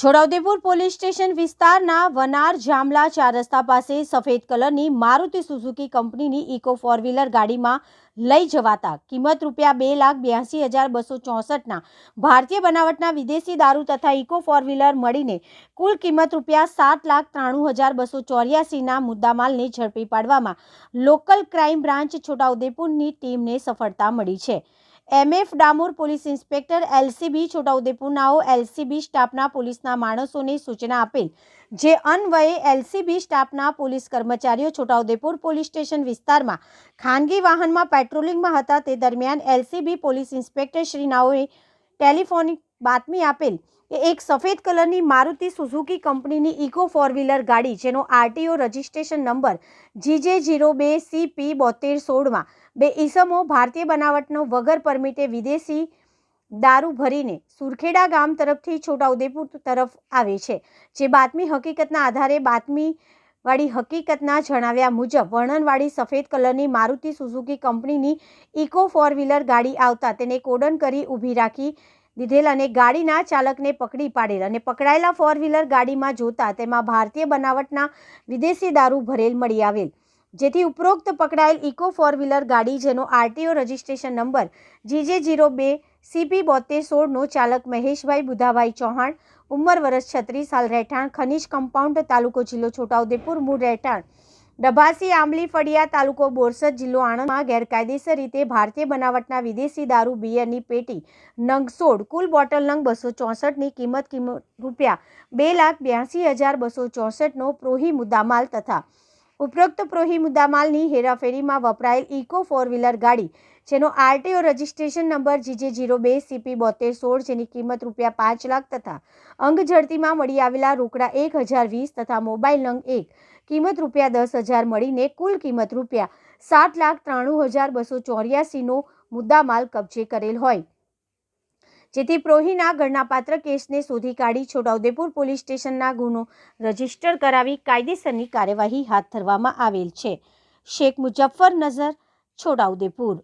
Chhota Udepur police station વિસ્તારના વનાર જામલા ચાર રસ્તા પાસે સફેદ કલરની મારુતિ સુઝુકી કંપનીની ઇકો ફોર વ્હીલર ગાડીમાં લઈ જવાતા કિંમત રૂપિયા બે લાખ બ્યાસી હજાર બસો ચોસઠના ભારતીય બનાવટના વિદેશી દારૂ તથા ઇકો ફોર વ્હીલર મળીને કુલ કિંમત રૂપિયા સાત લાખ ત્રાણું હજાર બસો ચોર્યાસીના મુદ્દામાલને ઝડપી પાડવામાં લોકલ ક્રાઇમ બ્રાન્ચ છોટાઉદેપુરની ટીમને સફળતા મળી છે. MF Damor police inspector LCB છોટાઉદેપુરનાઓ LCB સ્ટાફના પોલીસના માણસોને સૂચના આપેલ, જે અન્વયે એલસીબી સ્ટાફના પોલીસ કર્મચારીઓ છોટાઉદેપુર પોલીસ સ્ટેશન વિસ્તારમાં ખાનગી વાહનમાં પેટ્રોલિંગમાં હતા. તે દરમિયાન LCB police inspector Shri telephonic બાતમી આપેલ કે એક સફેદ કલરની મારુતિ સુઝુકી કંપનીની ઇકો ફોર વ્હીલર ગાડી, જેનો RTO registration number GJ zero બે સીપી બોતેર સોળમાં બે ઈસમો ભારતીય બનાવટનો વગર પરમિટે વિદેશી દારૂ ભરીને સુરખેડા ગામ તરફથી છોટાઉદેપુર તરફ આવે છે. જે બાતમી હકીકતના આધારે બાતમી વાળી હકીકતના જણાવ્યા મુજબ, વર્ણનવાળી સફેદ કલરની મારુતિ સુઝુકી કંપનીની ઇકો ફોર વ્હીલર ગાડી આવતા તેને કોડન કરી ઊભી રાખી દીધેલ અને ગાડીના ચાલકને પકડી પાડેલ અને પકડાયેલા ફોર વ્હીલર ગાડીમાં જોતા તેમાં ભારતીય બનાવટના વિદેશી દારૂ ભરેલ મળી આવેલ. જેથી ઉપરોક્ત પકડાયેલ ઇકો ફોર વ્હીલર ગાડી જેનો RTO registration number GJ zero બે સીપી બોતેર સોળનો ચાલક મહેશભાઈ બુધાભાઈ ચૌહાણ, ઉંમર વર્ષ છત્રીસ, હાલ રહેઠાણ ખનીજ કમ્પાઉન્ડ તાલુકો જિલ્લો છોટાઉદેપુર, મૂળ રહેઠાણ ડભાસી, આંબલી, ફળિયા તાલુકો બોરસદ જિલ્લો આણંદમાં ગેરકાયદેસર રીતે ભારતીય બનાવટના વિદેશી દારૂ, બિયરની પેટી નંગ સોળ કુલ બોટલ નંગ બસો ચોસઠની કિંમત કિંમત રૂપિયા બે લાખ બ્યાસી હજાર બસો ચોસઠનો પ્રોહી મુદ્દામાલ તથા ઉપરોક્ત પ્રોહી મુદ્દામાલની હેરાફેરીમાં વપરાયેલ ઇકો ફોર વ્હીલર ગાડી, જેનો RTO registration number GJ zero બે સીપી બોતેર સોળ જેની કિંમત રૂપિયા પાંચ લાખ તથા અંગ ઝડતીમાં મળી આવેલા રોકડા એક હજાર વીસ તથા મોબાઈલ નંગ એક, કિંમત રૂપિયા દસ હજાર મળીને કુલ કિંમત રૂપિયા સાત લાખ ત્રાણું હજાર બસો ચોર્યાસીનો મુદ્દામાલ કબજે કરેલ હોય. જેથી પ્રોહીના ગણનાપાત્ર કેસને શોધી કાઢી છોટાઉદેપુર પોલીસ સ્ટેશનના ગુનો રજિસ્ટર કરાવી કાયદેસરની કાર્યવાહી હાથ ધરવામાં આવેલ છે. શેખ મુજફ્ફર નઝર, છોટાઉદેપુર.